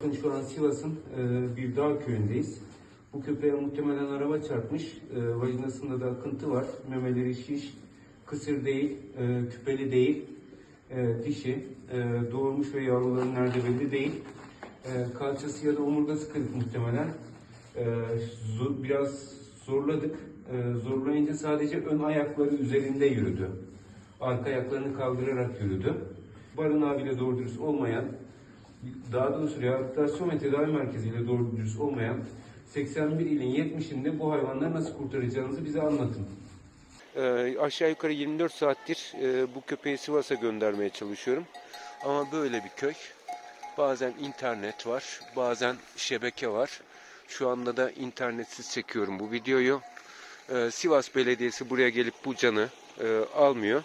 Şu an Sivas'ın e, bir dağ köyündeyiz. Bu köpeğe muhtemelen araba çarpmış. E, vajinasında da akıntı var. Memeleri şiş, kısır değil, e, küpeli değil, e, dişi. E, doğurmuş ve yavruların nerede belli değil. E, kalçası ya da omurgası kırık muhtemelen. E, zor- biraz zorladık. E, zorlayınca sadece ön ayakları üzerinde yürüdü. Arka ayaklarını kaldırarak yürüdü. Barınağı bile doğru dürüst olmayan daha doğrusu rehabilitasyon ve tedavi merkeziyle doğru dürüst olmayan 81 ilin 70'inde bu hayvanları nasıl kurtaracağınızı bize anlatın. Ee, aşağı yukarı 24 saattir e, bu köpeği Sivas'a göndermeye çalışıyorum. Ama böyle bir köy. Bazen internet var, bazen şebeke var. Şu anda da internetsiz çekiyorum bu videoyu. Ee, Sivas Belediyesi buraya gelip bu canı e, almıyor.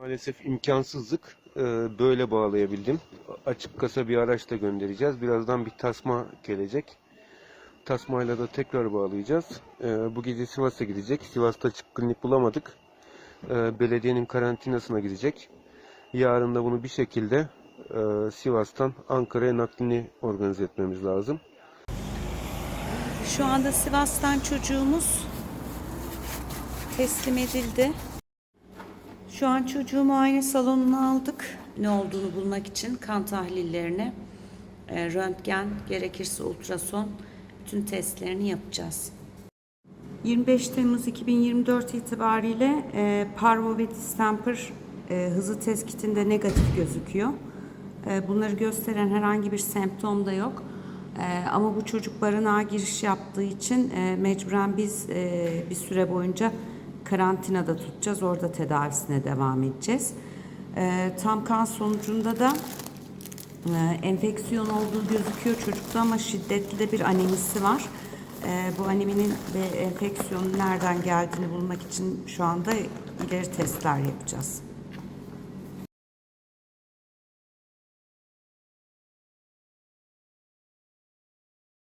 Maalesef imkansızlık. Ee, böyle bağlayabildim. Açık kasa bir araçla göndereceğiz. Birazdan bir tasma gelecek. Tasmayla da tekrar bağlayacağız. Ee, bu gece Sivas'a gidecek. Sivas'ta açık klinik bulamadık. Ee, belediyenin karantinasına gidecek. Yarın da bunu bir şekilde e, Sivas'tan Ankara'ya naklini organize etmemiz lazım. Şu anda Sivas'tan çocuğumuz teslim edildi. Şu an çocuğu muayene salonuna aldık. Ne olduğunu bulmak için kan tahlillerini, e, röntgen, gerekirse ultrason, bütün testlerini yapacağız. 25 Temmuz 2024 itibariyle e, parvo ve distemper e, hızı tespitinde negatif gözüküyor. E, bunları gösteren herhangi bir semptom da yok. E, ama bu çocuk barınağa giriş yaptığı için e, mecburen biz e, bir süre boyunca karantinada tutacağız. Orada tedavisine devam edeceğiz. E, tam kan sonucunda da ee, enfeksiyon olduğu gözüküyor çocukta ama şiddetli de bir anemisi var. Ee, bu aneminin ve enfeksiyonun nereden geldiğini bulmak için şu anda ileri testler yapacağız.